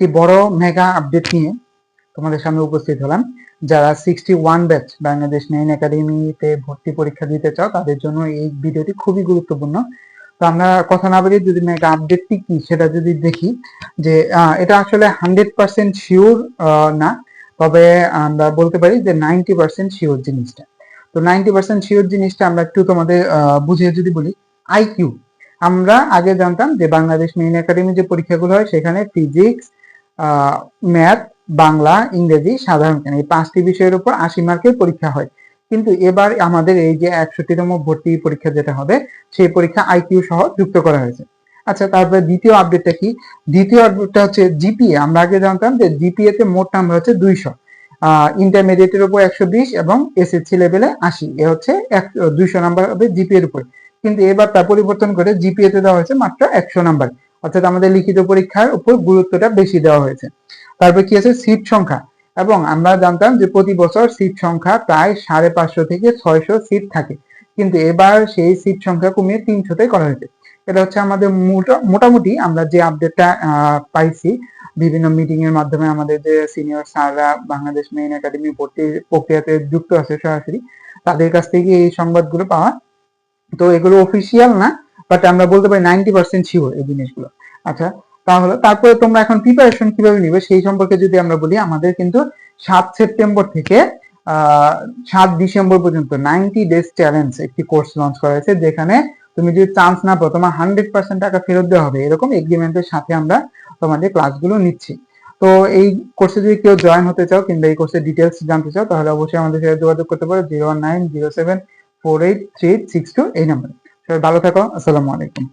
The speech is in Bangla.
একটি বড় মেগা আপডেট নিয়ে তোমাদের সামনে উপস্থিত হলাম। যারা sixty one batch Bangladesh main একাডেমিতে ভর্তি পরীক্ষা দিতে চাও, তাদের জন্য এই ভিডিওটি খুবই গুরুত্বপূর্ণ। তো আমরা কথা না বলি যদি মেগা আপডেটটি কি, সেটা যদি দেখি যে এটা আসলে হান্ড্রেড পার্সেন্ট শিওর না। তবে আমরা বলতে পারি যে নাইনটি পার্সেন্ট শিওর জিনিসটা। তো নাইনটি পার্সেন্ট শিওর জিনিসটা আমরা একটু তোমাদের বুঝিয়ে যদি বলি আইকিউ আমরা আগে জানতাম যে বাংলাদেশ মেইন একাডেমি যে পরীক্ষাগুলো হয়, সেখানে ফিজিক্স ম্যাথ, বাংলা, ইংরেজি সাধারণ জ্ঞান, এই পাঁচটি বিষয়ের উপর আশি মার্কের পরীক্ষা হয়। কিন্তু এবার আমাদের এই যে একষট্টিতম ভর্তি পরীক্ষা যেটা হবে, সেই পরীক্ষা আইকিউ সহ যুক্ত করা হয়েছে। আচ্ছা তারপরে দ্বিতীয় আপডেটটা কি? দ্বিতীয় আপডেটটা হচ্ছে জিপিএ আমরা আগে জানতাম যে জিপিএ তে মোট নাম্বার হচ্ছে দুইশো। ইন্টারমিডিয়েটের উপর একশো বিশ এবং এসএসসি লেভেলে আশি। এ হচ্ছে দুইশো নাম্বার হবে জিপিএ এর উপর। কিন্তু এবার তা পরিবর্তন করে জিপিএ তে দেওয়া হয়েছে মাত্র একশো নাম্বার অর্থাৎ আমাদের লিখিত পরীক্ষার উপর গুরুত্বটা বেশি দেওয়া হয়েছে। তারপর কি আছে? সিট সংখ্যা। এবং আমরা জানতাম যে প্রতি বছর সিট সংখ্যা প্রায় সাড়ে পাঁচশো থেকে ছয়শো সিট থাকে। কিন্তু এবার সেই সিট সংখ্যা কমিয়ে তিনশোতে করা হয়েছে। এটা হচ্ছে আমাদের মোটামুটি আমরা যে আপডেটটা পাইছি, বিভিন্ন মিটিং এর মাধ্যমে আমাদের যে সিনিয়র স্যাররা বাংলাদেশ মেইন একাডেমি ভর্তি প্রক্রিয়াতে যুক্ত আছে সরাসরি, তাদের কাছ থেকে এই সংবাদগুলো পাওয়া। তো এগুলো অফিসিয়াল না বাট আমরা বলতে পারি নাইনটি পার্সেন্ট শিওর এই জিনিসগুলো। আচ্ছা তাহলে তারপরে তোমরা এখন প্রিপারেশন কীভাবে নিবে সেই সম্পর্কে যদি আমরা বলি, আমাদের কিন্তু সাত সেপ্টেম্বর থেকে সাত ডিসেম্বর পর্যন্ত নাইনটি ডেজ চ্যালেঞ্জ একটি কোর্স লঞ্চ করা হয়েছে, যেখানে তুমি যদি চান্স না পাও, তোমার হান্ড্রেড পার্সেন্ট টাকা ফেরত দেওয়া হবে। এরকম এগ্রিমেন্টের সাথে আমরা তোমাদের ক্লাসগুলো নিচ্ছি। তো এই কোর্সে যদি কেউ জয়েন হতে চাও কিংবা এই কোর্সের ডিটেলস জানতে চাও, তাহলে অবশ্যই আমাদের সাথে যোগাযোগ করতে পারো zero nine zero seven four eight three six two এই নাম্বারে ভালো থাকো আসসালামু আলাইকুম।